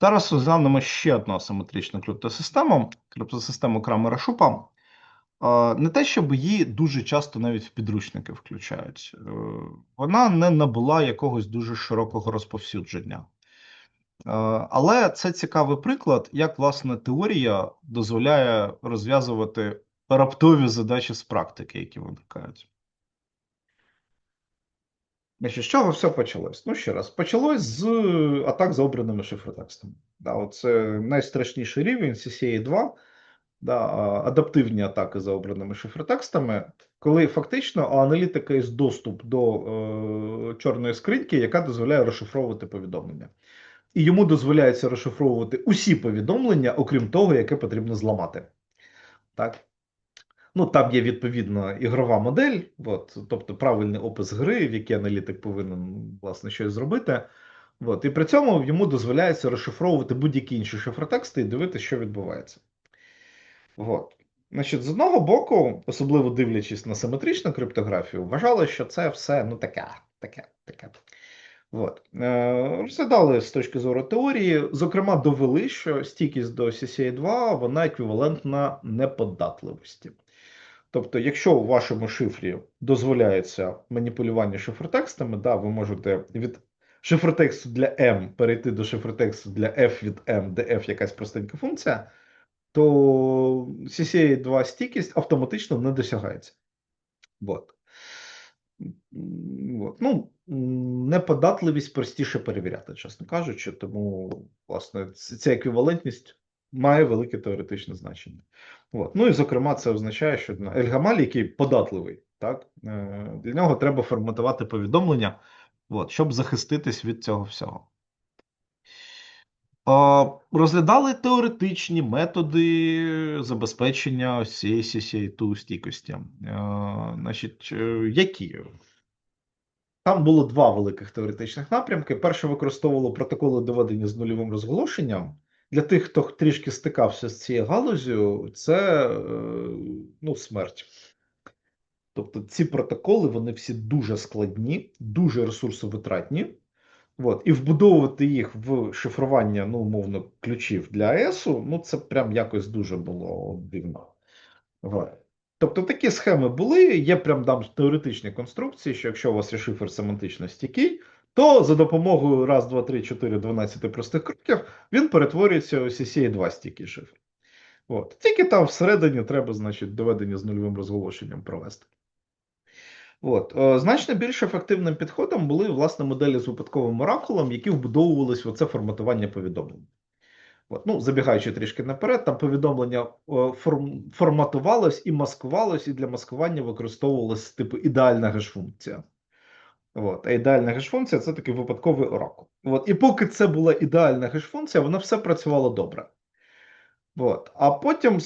Зараз розглянемо ще одну асиметричну криптосистему, криптосистему Крамера Шупа. Не те, щоб її дуже часто навіть в підручники включають. Е, Вона не набула якогось дуже широкого розповсюдження. Е, Але це цікавий приклад, як власне теорія дозволяє розв'язувати раптові задачі з практики, які виникають. Значить, з чого все почалось? Ну, ще раз, почалось з атак за обраними шифротекстами. Да, оце найстрашніший рівень CCA 2, да, адаптивні атаки за обраними шифротекстами, коли фактично у аналітика є доступ до е, чорної скриньки, яка дозволяє розшифровувати повідомлення. І йому дозволяється розшифровувати усі повідомлення, окрім того, яке потрібно зламати. Так? Ну, там є відповідно ігрова модель, от, тобто правильний опис гри, в якій аналітик повинен власне щось зробити. От, і при цьому йому дозволяється розшифровувати будь-які інші шифротексти і дивитися, що відбувається. От. Значить, з одного боку, особливо дивлячись на симетричну криптографію, вважали, що це все ну таке, таке, таке. От. Е, розглядали з точки зору теорії, зокрема, довели, що стійкість до CCA2 вона еквівалентна неподатливості. Тобто, якщо у вашому шифрі дозволяється маніпулювання шифротекстами, да, ви можете від шифротексту для M перейти до шифротексту для F від M, де F якась простенька функція, то CCA2 стійкість автоматично не досягається. Вот. М, от. Ну, неподатливість простіше перевіряти, чесно кажучи, тому, власне, ця еквівалентність має велике теоретичне значення. От. Ну і зокрема, це означає, що Ельгамаль, який податливий, так, е, для нього треба форматувати повідомлення, от, щоб захиститись від цього всього. Розглядали теоретичні методи забезпечення цієї CCA2 стійкості. Е, Значить, е, які? Там було два великих теоретичних напрямки. Перше використовувало протоколи доведення з нульовим розголошенням. Для тих, хто трішки стикався з цією галузю, це е, ну, смерть. Тобто ці протоколи вони всі дуже складні, дуже ресурсовитратні. От, і вбудовувати їх в шифрування, ну, умовно, ключів для АЕСу, ну, це прям якось дуже було дивно. Тобто такі схеми були, є прям там теоретичні конструкції, що якщо у вас є шифр семантично стійкий, то за допомогою раз, два, три, чотири, 12 простих кроків він перетворюється у CCA2 стійкий шифр. От. Тільки там всередині треба, значить, доведення з нульовим розголошенням провести. От. Е, Значно більш ефективним підходом були власне моделі з випадковим оракулом, які вбудовувались в оце форматування повідомлень. От. Ну, забігаючи трішки наперед, там повідомлення е, форм, форматувалось і маскувалось, і для маскування використовувалась типу ідеальна геш-функція. От. А ідеальна геш-функція це такий випадковий оракул. От. І поки це була ідеальна геш-функція, вона все працювало добре. От. А потім,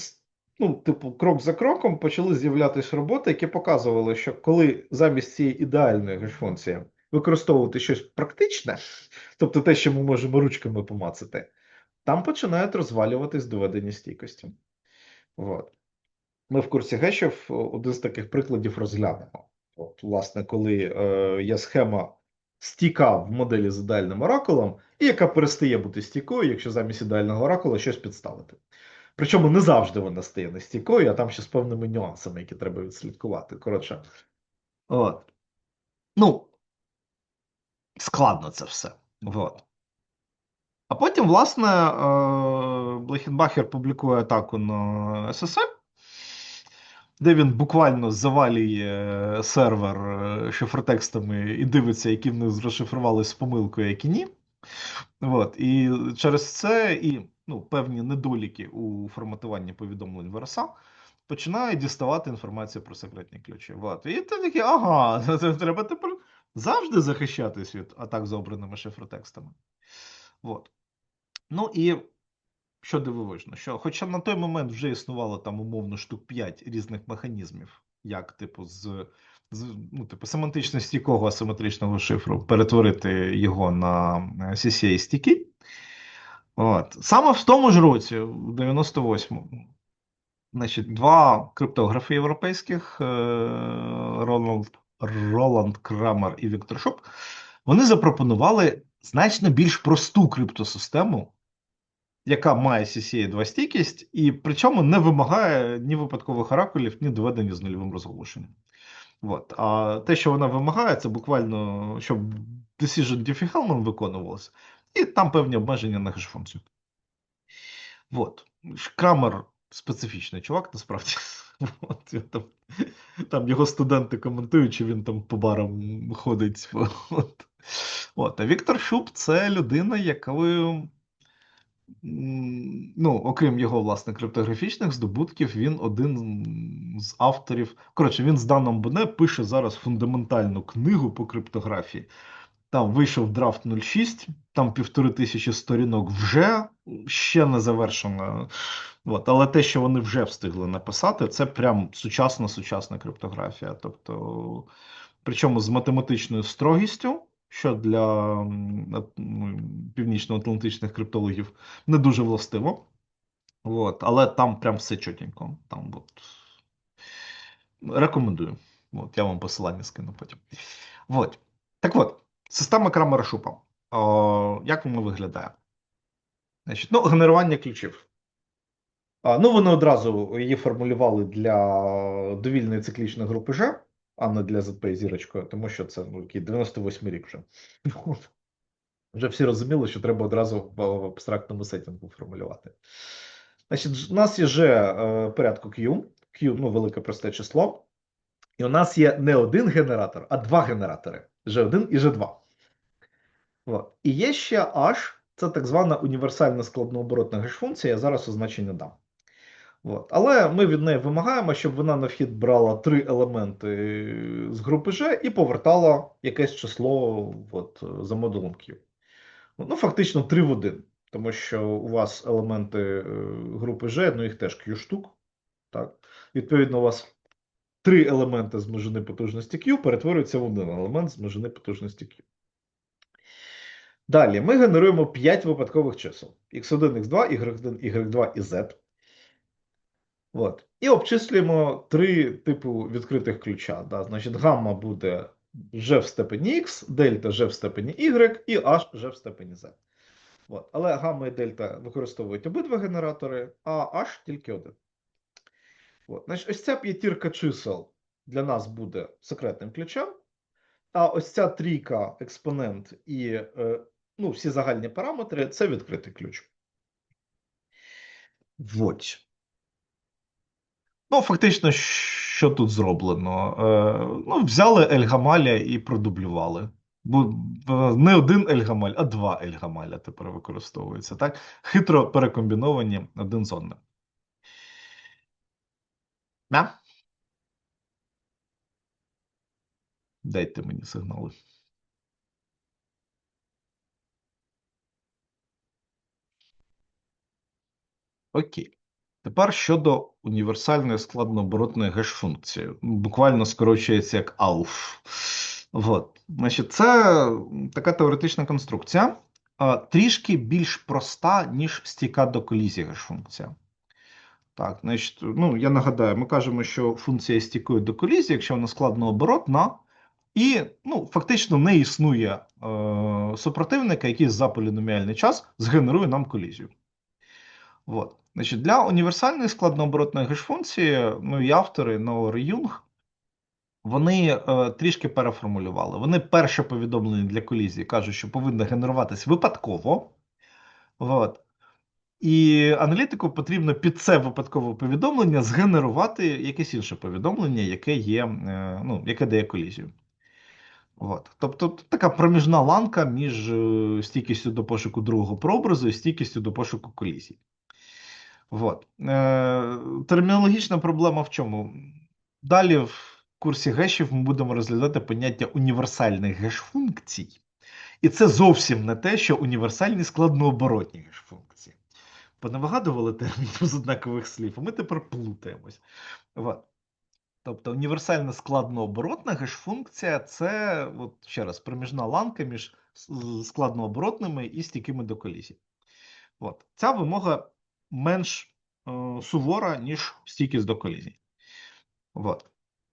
ну, типу, крок за кроком почали з'являтися роботи, які показували, що коли замість цієї ідеальної геш-функції використовувати щось практичне, тобто те, що ми можемо ручками помацати, там починають розвалюватись доведення стійкості. От. Ми в курсі гешів один з таких прикладів розглянемо. От, власне, коли е, є схема стійка в моделі з ідеальним оракулом, і яка перестає бути стійкою, якщо замість ідеального оракула щось підставити. Причому не завжди вона стає нестійкою, а там ще з певними нюансами, які треба відслідкувати. Коротше, от. Ну, складно це все. От. А потім, власне, е, Блехенбахер публікує атаку на SSL, де він буквально завалює сервер е, шифротекстами і дивиться, які в них розшифрувалися з помилкою, які ні. От. І через це і ну, певні недоліки у форматуванні повідомлень в починає діставати інформацію про секретні ключі. От. І ти такий, ага, це треба тепер завжди захищатись від атак за обраними шифротекстами. От. Ну і що дивовижно, що хоча на той момент вже існувало там умовно штук 5 різних механізмів, як типу з, з ну, типу, семантично стійкого асиметричного шифру перетворити його на е, CCA стійкий. От. Саме в тому ж році, в 98-му, значить, два криптографи європейських, е, Роланд, Роланд Крамер і Віктор Шоп, вони запропонували значно більш просту криптосистему, яка має CCA 2 стійкість, і причому не вимагає ні випадкових оракулів, ні доведення з нульовим розголошенням. От. А те, що вона вимагає, це буквально, щоб decision diffie-Hellman виконувалося, і там певні обмеження на геш-функцію. От. Крамер специфічний чувак, насправді. От, там, там його студенти коментують, чи він там по барам ходить. От. От. А Віктор Шуб це людина, якою. Ну, окрім його власне криптографічних здобутків, він один з авторів. Коротше, він з Даном Боне пише зараз фундаментальну книгу по криптографії. Там вийшов драфт 06, там півтори тисячі сторінок вже ще не завершено. От, але те, що вони вже встигли написати, це прям сучасна сучасна криптографія. Тобто, причому з математичною строгістю, що для ну, північно-атлантичних криптологів не дуже властиво. От, але там прям все чотенько. Там от, рекомендую. От, я вам посилання скину потім. От. Так от, система Крамера Шупа. О, як вона виглядає? Значить, ну, генерування ключів. А, ну, вони одразу її формулювали для довільної циклічної групи G, а не для ZP зірочкою, тому що це ну, який 98 рік вже. Вже всі розуміли, що треба одразу в абстрактному сеттингу формулювати. Значить, у нас є G е, порядку Q. Q ну, велике просте число. І у нас є не один генератор, а два генератори: G1 і G2. От. І є ще H, це так звана універсальна складнооборотна геш-функція, я зараз означення дам. От. Але ми від неї вимагаємо, щоб вона на вхід брала три елементи з групи G і повертала якесь число от, за модулем Q. Ну, фактично 3 в 1, тому що у вас елементи е, групи G, ну їх теж Q штук. Так? Відповідно, у вас три елементи з множини потужності Q перетворюються в один елемент з множини потужності Q. Далі ми генеруємо 5 випадкових чисел: x1, x2, y1, y2 і z. От. І обчислюємо три типу відкритих ключа. Да? Значить, гамма буде g в степені x, дельта g в степені y і h g в степені z. От. Але гамма і дельта використовують обидва генератори, а h тільки один. От. Значить, ось ця п'ятірка чисел для нас буде секретним ключем. А ось ця трійка, експонент і е, ну, всі загальні параметри це відкритий ключ. Вот. Ну, фактично, що тут зроблено? Е, ну, взяли Ельгамаля і продублювали. Бо е, не один Ельгамаль, а два Ельгамаля тепер використовуються. Так? Хитро перекомбіновані один з одним. Да? Дайте мені сигнали. Окей. Тепер щодо універсальної складнооборотної геш-функції. Буквально скорочується як AUF. От. Значить, це така теоретична конструкція, трішки більш проста, ніж стійка до колізії геш-функція. Так, значить, ну, я нагадаю, ми кажемо, що функція є стійкою до колізії, якщо вона складнооборотна, і ну, фактично не існує е, супротивника, який за поліноміальний час згенерує нам колізію. От. Значить, для універсальної складнооборотної геш-функції, ну і автори Ноор і Юнг, вони е, трішки переформулювали. Вони перше повідомлення для колізії кажуть, що повинна генеруватись випадково. От. І аналітику потрібно під це випадкове повідомлення згенерувати якесь інше повідомлення, яке є, е, ну, яке дає колізію. От. Тобто така проміжна ланка між е, стійкістю до пошуку другого прообразу і стійкістю до пошуку колізій. От. Е, термінологічна проблема в чому? Далі в курсі гешів ми будемо розглядати поняття універсальних геш-функцій. І це зовсім не те, що універсальні складнооборотні геш-функції. Понавигадували термінів з однакових слів, а ми тепер плутаємось. От. Тобто універсальна складнооборотна геш-функція це, от ще раз, проміжна ланка між складнооборотними і стійкими до колізій. От. Ця вимога менш е, сувора, ніж стійкість до колізій. От.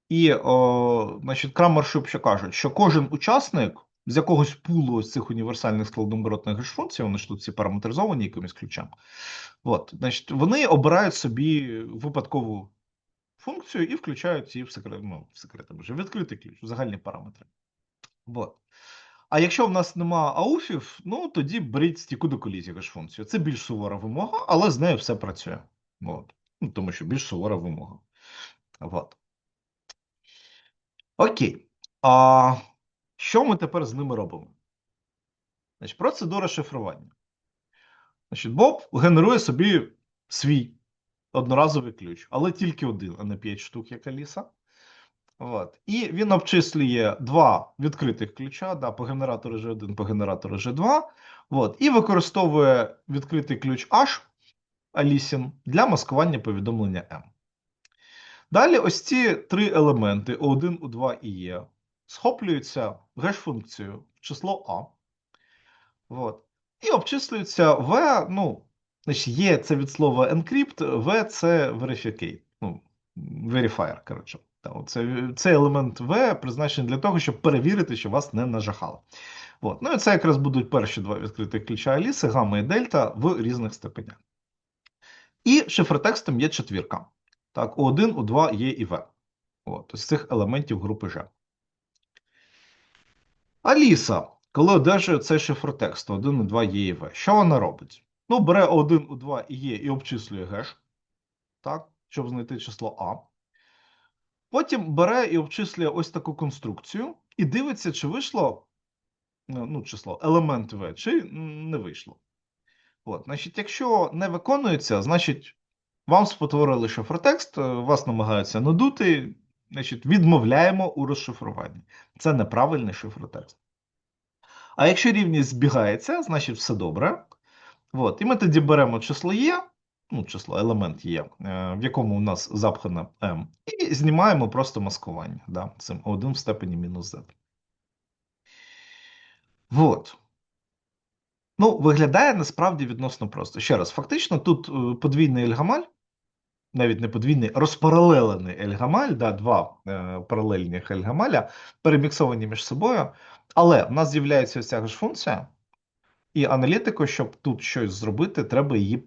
І, о, значить, Крамер Шуб кажуть, що кожен учасник з якогось пулу ось цих універсальних складнооборотних геш-функцій, вони ж тут всі параметризовані якимось ключем. От, значить, вони обирають собі випадкову функцію і включають її в секрет, ну, в секрет, вже відкритий ключ, в загальні параметри. От. А якщо в нас нема ауфів, ну тоді беріть стіку до колізії геш-функцію. Це більш сувора вимога, але з нею все працює. От. Ну, тому що більш сувора вимога. От. Окей. А що ми тепер з ними робимо? Значить, Процедура шифрування. Значить, Боб генерує собі свій одноразовий ключ, але тільки один, а не 5 штук, як Аліса. От. І він обчислює два відкритих ключа да, по генератору G1, по генератору G2. От, і використовує відкритий ключ H Алісін для маскування повідомлення M. Далі ось ці три елементи O1, O2 і E схоплюються геш-функцією в число А. От. І обчислюється V, ну, значить, є це від слова encrypt, V це verificate, ну, verifier, коротше. Це, Цей елемент V призначений для того, щоб перевірити, що вас не нажахало. От. Ну і це якраз будуть перші два відкритих ключа Аліси, гамма і дельта в різних степенях. І шифротекстом є четвірка. Так, У1, У2, Є і В. От, з цих елементів групи G. Аліса, коли одержує цей шифротекст У1, У2, Є і В, що вона робить? Ну, бере У1, У2 і Є і обчислює геш, так, щоб знайти число А. Потім бере і обчислює ось таку конструкцію і дивиться, чи вийшло ну, число елемент В, чи не вийшло. От, значить, Якщо не виконується, значить вам спотворили шифротекст, вас намагаються надути, значить, відмовляємо у розшифруванні. Це неправильний шифротекст. А якщо рівність збігається, значить все добре. От, І ми тоді беремо число Є, ну, число, елемент є, в якому у нас запхана m, і знімаємо просто маскування. Да, Цим 1 в степені мінус z. Вот. Ну, виглядає насправді відносно просто. Ще раз, фактично, тут е, подвійний ельгамаль, навіть не подвійний, розпаралелений ельгамаль, да, два е, паралельні ельгамаля, переміксовані між собою. Але в нас з'являється ось ця ж функція, і аналітику, щоб тут щось зробити, треба її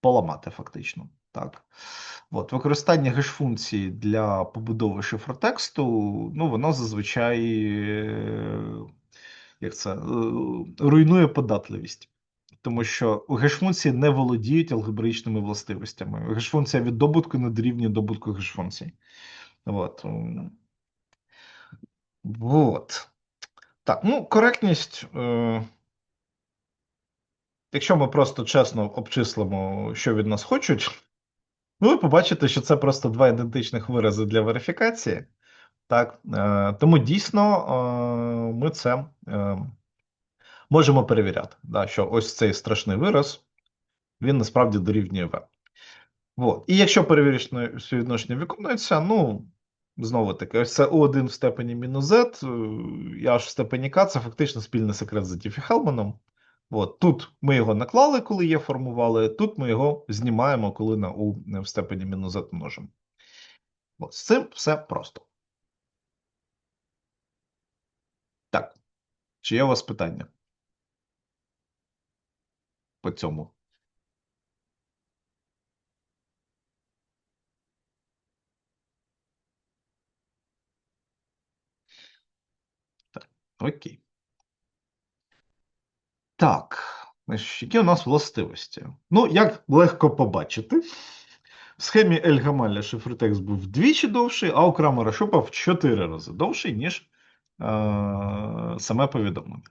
поламати фактично. Так. От, Використання геш-функції для побудови шифротексту, ну, воно зазвичай як це, е, руйнує податливість. Тому що геш-функції не володіють алгебраїчними властивостями. Геш-функція від добутку не дорівнює добутку геш-функцій. От. Вот. Так, ну, коректність. Е Якщо ми просто чесно обчислимо, що від нас хочуть, ну ви побачите, що це просто два ідентичних вирази для верифікації. Так, е, Тому дійсно е, ми це е, можемо перевіряти, да, що ось цей страшний вираз, він насправді дорівнює V. От. І якщо перевірочне співвідношення виконується, ну, знову таки, ось це У1 в степені мінус Z, і H в степені К, це фактично спільний секрет з Тіфі Хелманом. От, Тут ми його наклали, коли є формували, тут ми його знімаємо, коли на U в степені мінус z множимо. От, З цим все просто. Так. Чи є у вас питання? По цьому? Так, окей. Так, які у нас властивості? Ну, як легко побачити, в схемі Ельгамаля шифротекст був вдвічі довший, а у Крамера Шопа в 4 рази довший, ніж е- саме повідомлення.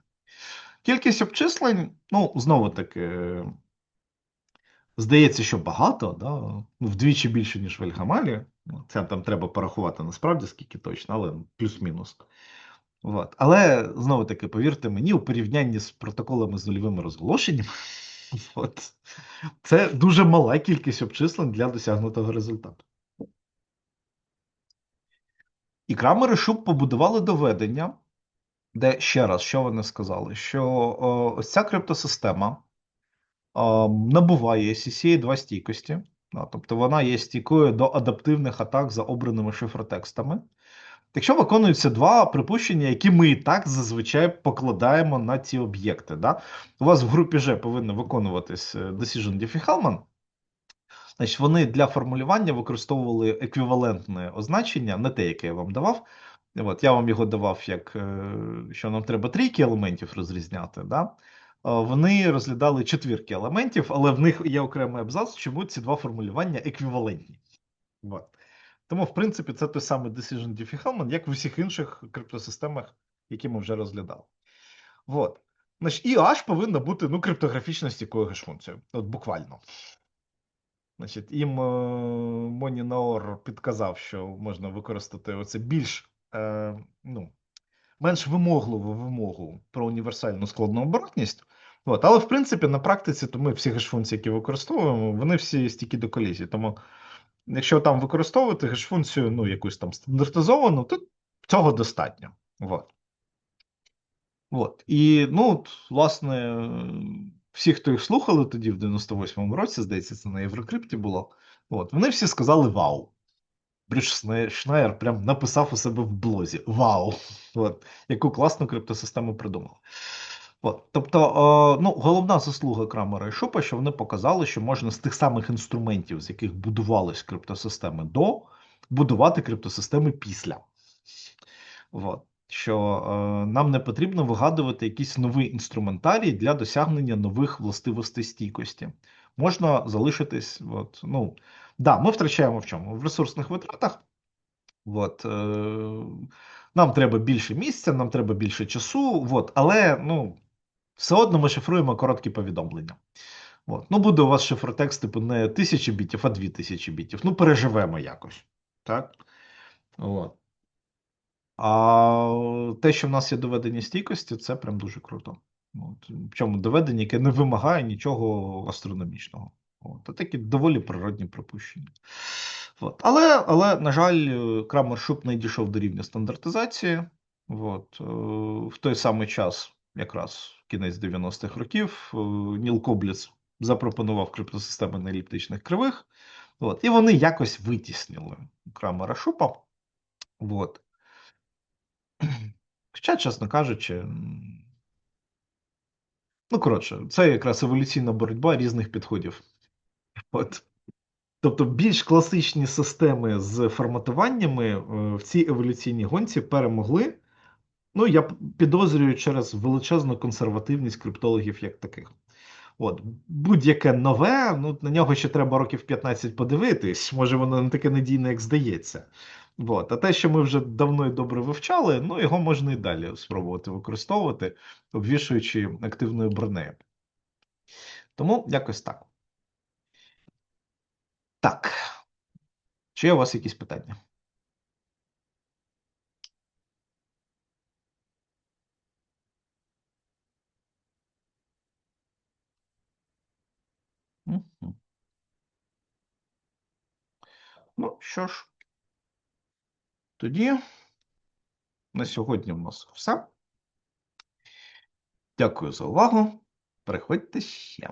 Кількість обчислень, ну, знову таки, здається, що багато, да? Ну, вдвічі більше, ніж в Ельгамалі. Це там треба порахувати насправді, скільки точно, але плюс-мінус. От. Але знову таки, повірте мені, у порівнянні з протоколами з нульовими розголошеннями, от, це дуже мала кількість обчислень для досягнутого результату. І Крамер і Шуб побудували доведення, де ще раз, що вони сказали, що о, ось ця криптосистема о, набуває cca 2 стійкості, тобто вона є стійкою до адаптивних атак за обраними шифротекстами. Якщо виконуються два припущення, які ми і так зазвичай покладаємо на ці об'єкти. Да? У вас в групі G повинно виконуватись е, Decision Diffie-Hellman. Значить, вони для формулювання використовували еквівалентне означення, не те, яке я вам давав. От, Я вам його давав, як е, що нам треба трійки елементів розрізняти. Да? Е, Вони розглядали четвірки елементів, але в них є окремий абзац, чому ці два формулювання еквівалентні. От. Тому, в принципі, це той самий Decision Diffie-Hellman, як в усіх інших криптосистемах, які ми вже розглядали. От. Значить, і H повинна бути ну, криптографічно стійкою геш-функцією. От буквально. Значить, їм е, Моні Наор підказав, що можна використати оце більш е, ну, менш вимогливу вимогу про універсальну складну оборотність. От, але в принципі на практиці то ми всі геш-функції, які використовуємо, вони всі стійкі до колізії. Тому, якщо там використовувати геш-функцію, ну, якусь там стандартизовану, то цього достатньо. От. От. І, ну, от, власне, всі, хто їх слухали тоді, в 98-му році, здається, це на Єврокрипті було. От, вони всі сказали вау. Брюш Шнайер прям написав у себе в блозі: Вау! От, Яку класну криптосистему придумали. От, Тобто, е, ну, головна заслуга Крамера і Шупа, що вони показали, що можна з тих самих інструментів, з яких будувались криптосистеми до, будувати криптосистеми після. От. Що е, нам не потрібно вигадувати якийсь новий інструментарій для досягнення нових властивостей стійкості. Можна залишитись, от, ну, да, ми втрачаємо в чому? В ресурсних витратах. От, е, Нам треба більше місця, нам треба більше часу, от, але ну, все одно ми шифруємо короткі повідомлення. От. Ну, буде у вас шифротекст, типу, не тисячі бітів, а дві тисячі бітів. Ну, переживемо якось. Так? От. А те, що в нас є доведення стійкості, це прям дуже круто. От. Причому доведення, яке не вимагає нічого астрономічного. От. А такі доволі природні припущення. От. Але, але, на жаль, Крамер Шуп не дійшов до рівня стандартизації. От. Е, в той самий час, якраз кінець 90-х років, е, Ніл Кобліц запропонував криптосистеми на еліптичних кривих. От. І вони якось витіснили Крамера Шупа. От. Хоча, чесно кажучи, ну, коротше, це якраз еволюційна боротьба різних підходів. От. Тобто більш класичні системи з форматуваннями е, в цій еволюційній гонці перемогли. Ну, я підозрюю через величезну консервативність криптологів як таких. От, Будь-яке нове, ну на нього ще треба років 15 подивитись, може воно не таке надійне, як здається. От. А те, що ми вже давно і добре вивчали, ну його можна і далі спробувати використовувати, обвішуючи активною бронею. Тому якось так. Так. Чи є у вас якісь питання? Ну, що ж, тоді на сьогодні в нас все. Дякую за увагу. Приходьте ще.